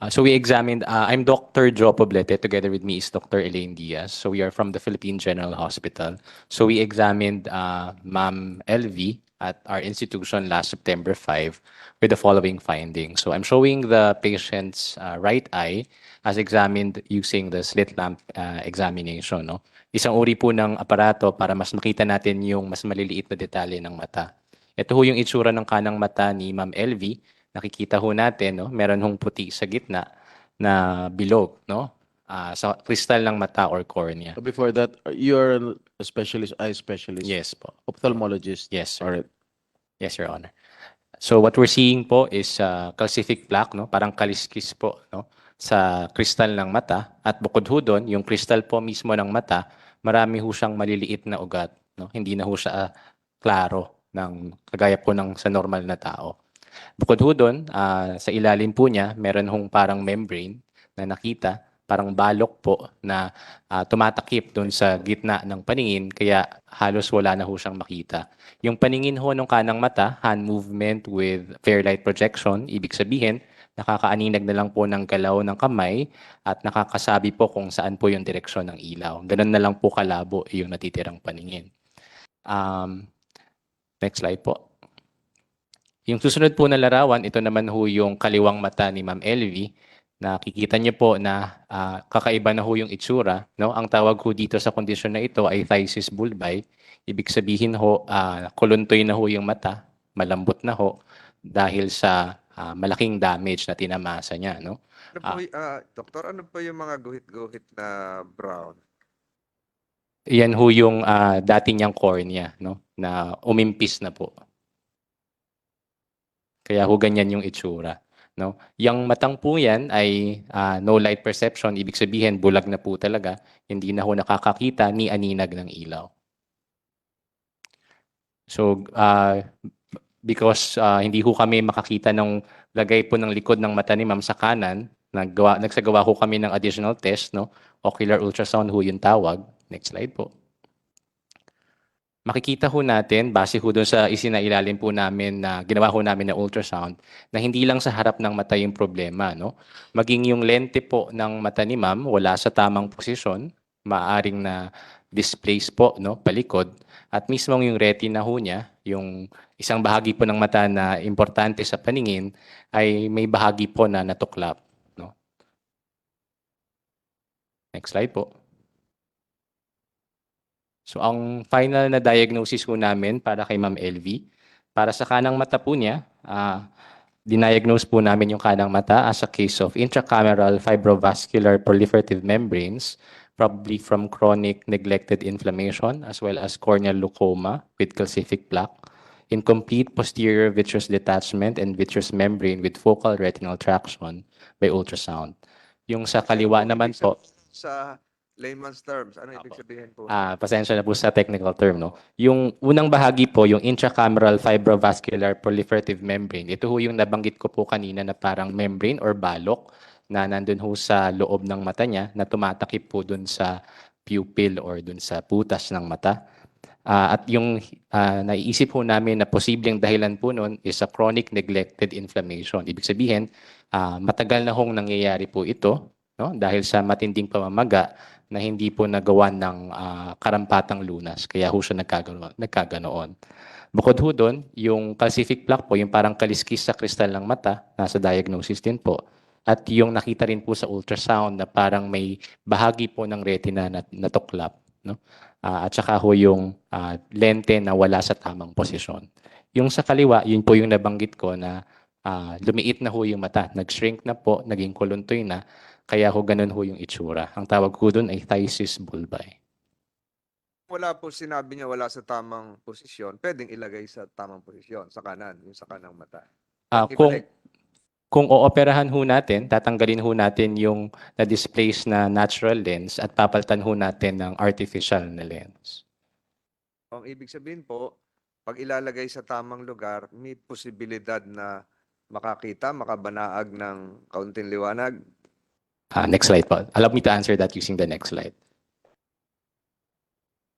Uh, so we examined, uh, I'm Dr. Joe Poblete, together with me is Dr. Elaine Diaz. So we are from the Philippine General Hospital. So we examined uh, Ma'am LV at our institution last September 5 with the following findings. So I'm showing the patient's uh, right eye as examined using the slit lamp uh, examination. No? Isang uri po ng aparato para mas makita natin yung mas maliliit na detalye ng mata. Ito ho yung itsura ng kanang mata ni Ma'am LV. Nakikita ho natin, no? meron hong puti sa gitna na bilog, no? Ah, sa kristal ng mata or cornea. So Before that, you're a specialist, eye specialist. Yes po. Ophthalmologist. Yes, sir. All right. Yes, Your Honor. So what we're seeing po is uh, calcific plaque, no? Parang kaliskis po, no? Sa kristal ng mata. At bukod ho doon, yung kristal po mismo ng mata, marami ho siyang maliliit na ugat, no? Hindi na ho siya ah, klaro ng kagaya po ng sa normal na tao. Bukod ho doon, ah, sa ilalim po niya, meron hong parang membrane na nakita, parang balok po na ah, tumatakip doon sa gitna ng paningin, kaya halos wala na ho siyang makita. Yung paningin ho ng kanang mata, hand movement with fair light projection, ibig sabihin, nakakaaninag na lang po ng galaw ng kamay at nakakasabi po kung saan po yung direksyon ng ilaw. Ganun na lang po kalabo yung natitirang paningin. Um, next slide po. Yung susunod po na larawan, ito naman ho yung kaliwang mata ni Ma'am LV. Nakikita niyo po na ah, kakaiba na ho yung itsura. No? Ang tawag ho dito sa kondisyon na ito ay phthisis bulbi. Ibig sabihin ho, ah, kuluntoy na ho yung mata, malambot na ho dahil sa ah, malaking damage na tinamasa niya. No? Ano po, y- ah, doktor, ano po yung mga guhit-guhit na brown? Yan ho yung ah, dati niyang cornea no? na umimpis na po. Kaya ho ganyan yung itsura. No? Yung matang po yan ay ah, no light perception, ibig sabihin bulag na po talaga, hindi na ho nakakakita ni aninag ng ilaw. So, ah, because ah, hindi ho kami makakita ng lagay po ng likod ng mata ni ma'am sa kanan, naggawa, nagsagawa ho kami ng additional test, no? ocular ultrasound ho yung tawag. Next slide po. Makikita ho natin, base ho doon sa isinailalim po namin na ginawa ho namin na ultrasound, na hindi lang sa harap ng mata yung problema. No? Maging yung lente po ng mata ni ma'am wala sa tamang posisyon, maaring na displace po no, palikod, at mismo yung retina ho niya, yung isang bahagi po ng mata na importante sa paningin, ay may bahagi po na natuklap. No? Next slide po. So ang final na diagnosis po namin para kay Ma'am LV, para sa kanang mata po niya, ah diniagnose po namin yung kanang mata as a case of intracameral fibrovascular proliferative membranes, probably from chronic neglected inflammation as well as corneal glaucoma with calcific plaque, incomplete posterior vitreous detachment and vitreous membrane with focal retinal traction by ultrasound. Yung sa kaliwa naman po, Sa layman's terms, ano ibig sabihin po? Ah, pasensya na po sa technical term, no? Yung unang bahagi po, yung intracameral fibrovascular proliferative membrane, ito ho yung nabanggit ko po kanina na parang membrane or balok na nandun ho sa loob ng mata niya na tumatakip po dun sa pupil or dun sa putas ng mata. Ah, at yung ah, naiisip po namin na posibleng dahilan po nun is a chronic neglected inflammation. Ibig sabihin, ah, matagal na hong nangyayari po ito no? dahil sa matinding pamamaga na hindi po nagawa ng ah, karampatang lunas. Kaya ho siya nagkagano, nagkaganoon. Bukod ho doon, yung calcific plaque po, yung parang kaliskis sa kristal ng mata, nasa diagnosis din po. At yung nakita rin po sa ultrasound na parang may bahagi po ng retina na natuklap. No? Ah, at saka ho yung ah, lente na wala sa tamang posisyon. Yung sa kaliwa, yun po yung nabanggit ko na ah, lumiit na ho yung mata. Nag-shrink na po, naging kuluntoy na. Kaya ho ganun ho yung itsura. Ang tawag ko doon ay phthisis bulbi. Wala po sinabi niya wala sa tamang posisyon, pwedeng ilagay sa tamang posisyon, sa kanan, yung sa kanang mata. Ah, kung Ibalik. kung ooperahan ho natin, tatanggalin ho natin yung na-displace na natural lens at papalitan ho natin ng artificial na lens. Ang ibig sabihin po, pag ilalagay sa tamang lugar, may posibilidad na makakita, makabanaag ng kaunting liwanag. Ah, next slide po. Allow me to answer that using the next slide.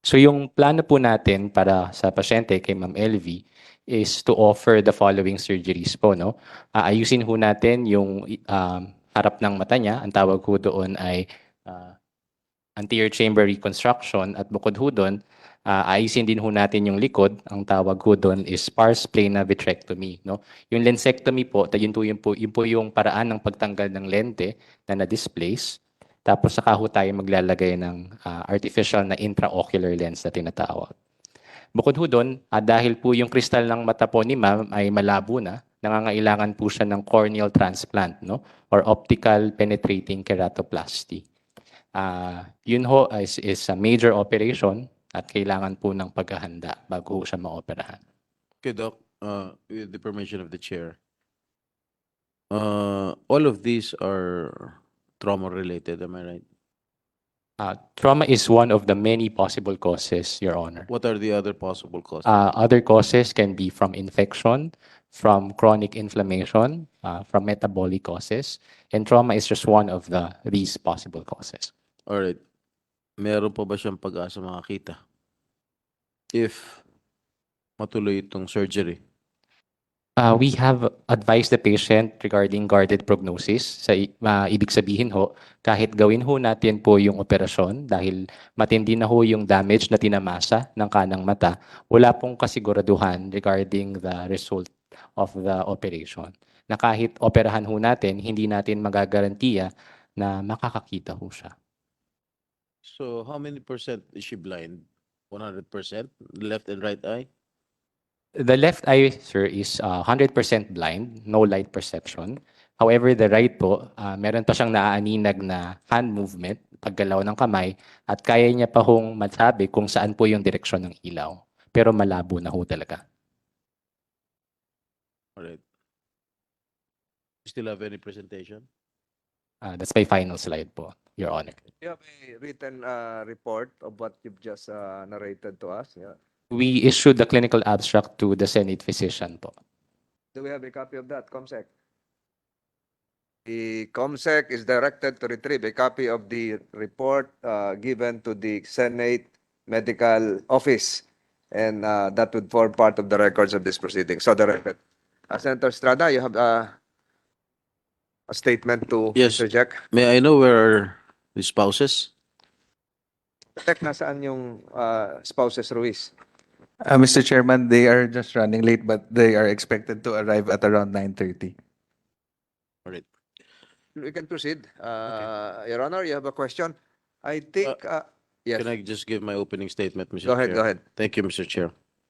So yung plano po natin para sa pasyente kay Ma'am LV is to offer the following surgeries po, no? Aayusin ho natin yung um, harap ng mata niya. Ang tawag ho doon ay ah, anterior chamber reconstruction at bukod ho doon, ah, ayusin din ho natin yung likod. Ang tawag ho doon is sparse plana vitrectomy. No? Yung lensectomy po, yun po, yun, po, yun po yung paraan ng pagtanggal ng lente na na-displace. Tapos saka ho tayo maglalagay ng ah, artificial na intraocular lens na tinatawag. Bukod ho doon, ah, dahil po yung kristal ng mata po ni ma'am ay malabo na, nangangailangan po siya ng corneal transplant no? or optical penetrating keratoplasty. Ah, yun ho is, is a major operation at kailangan po ng paghahanda bago siya maoperahan. Okay, Doc, uh, with the permission of the chair. Uh, all of these are trauma-related, am I right? Ah, trauma is one of the many possible causes, Your Honor. What are the other possible causes? Uh, other causes can be from infection, from chronic inflammation, uh, from metabolic causes, and trauma is just one of the these possible causes. All right. Meron pa ba siyang pag-asa makakita? If matuloy itong surgery. Uh, we have advised the patient regarding guarded prognosis. Sa uh, ibig sabihin ho, kahit gawin ho natin po yung operasyon dahil matindi na ho yung damage na tinamasa ng kanang mata, wala pong kasiguraduhan regarding the result of the operation. Na kahit operahan ho natin, hindi natin magagarantiya na makakakita ho siya. So how many percent is she blind? 100%? Left and right eye? The left eye, sir, is uh, 100% blind, no light perception. However, the right po, uh, meron pa siyang naaaninag na hand movement, paggalaw ng kamay, at kaya niya pa hong masabi kung saan po yung direksyon ng ilaw. Pero malabo na ho talaga. All right. Still have any presentation? Uh, that's my final slide po, Your Honor. You have a written uh, report of what you've just uh, narrated to us. Yeah. We issued the clinical abstract to the Senate physician po. Do we have a copy of that, COMSEC? The COMSEC is directed to retrieve a copy of the report uh, given to the Senate Medical Office. And uh, that would form part of the records of this proceeding. So the record. Uh, Senator Estrada, you have uh, a statement to Yes. interject? May I know where are the spouses? Tek, nasaan yung uh, spouses Ruiz? Uh, Mr. Chairman, they are just running late, but they are expected to arrive at around 9:30. All right. We can proceed. Uh, Your Honor, you have a question? I think, uh, yes, Can I just give my opening statement, Mr. go ahead, Chair? go ahead. Thank you, Mr. Chair.